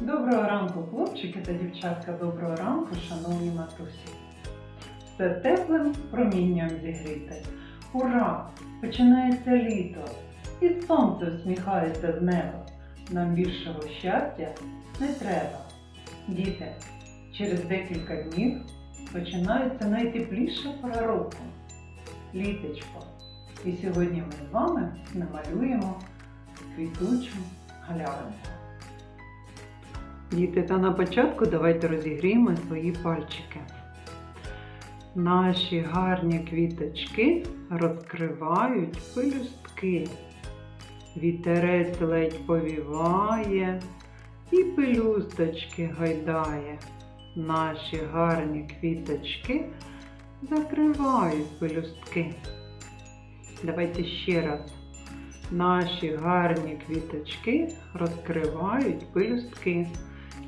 Доброго ранку, хлопчики та дівчатка, доброго ранку, шановні матусі. Все теплим промінням зігріте. Ура! Починається літо, і сонце всміхається з неба. Нам більшого щастя не треба. Діти, через декілька днів починається найтепліша пора року літочко. І сьогодні ми з вами намалюємо квітучу галявинку. Діти, та на початку давайте розігріємо свої пальчики. Наші гарні квіточки розкривають пелюстки. Вітерець ледь повіває і пелюсточки гайдає. Наші гарні квіточки закривають пелюстки. Давайте ще раз. Наші гарні квіточки розкривають пелюстки.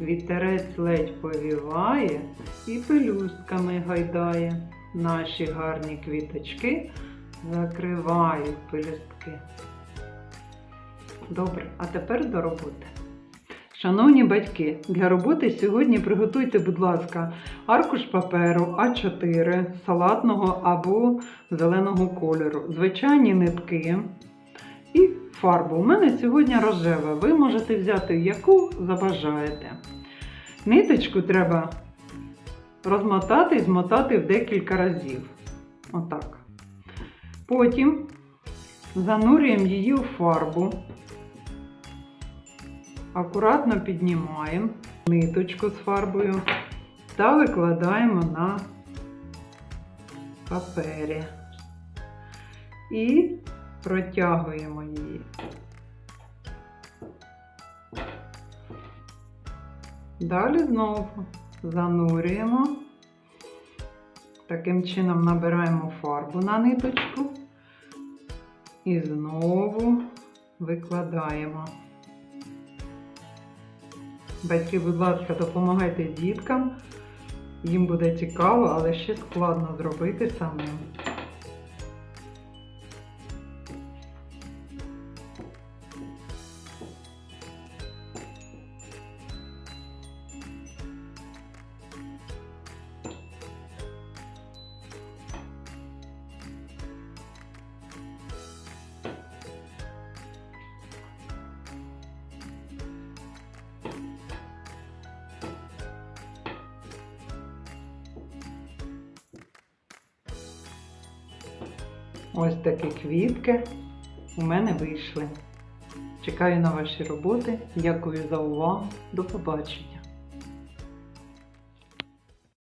Вітерець ледь повіває і пелюстками гайдає. Наші гарні квіточки закривають пелюстки. Добре, а тепер до роботи. Шановні батьки, для роботи сьогодні приготуйте, будь ласка, аркуш паперу А4 салатного або зеленого кольору, звичайні нитки і фарбу. У мене сьогодні рожева. Ви можете взяти яку забажаєте. Ниточку треба розмотати і змотати в декілька разів. Отак. Потім занурюємо її у фарбу. Акуратно піднімаємо ниточку з фарбою та викладаємо на папері і протягуємо її. Далі знову занурюємо. Таким чином набираємо фарбу на ниточку і знову викладаємо. Батьки, будь ласка, допомагайте діткам. Їм буде цікаво, але ще складно зробити самим. Ось такі квітки у мене вийшли. Чекаю на ваші роботи. Дякую за увагу. До побачення.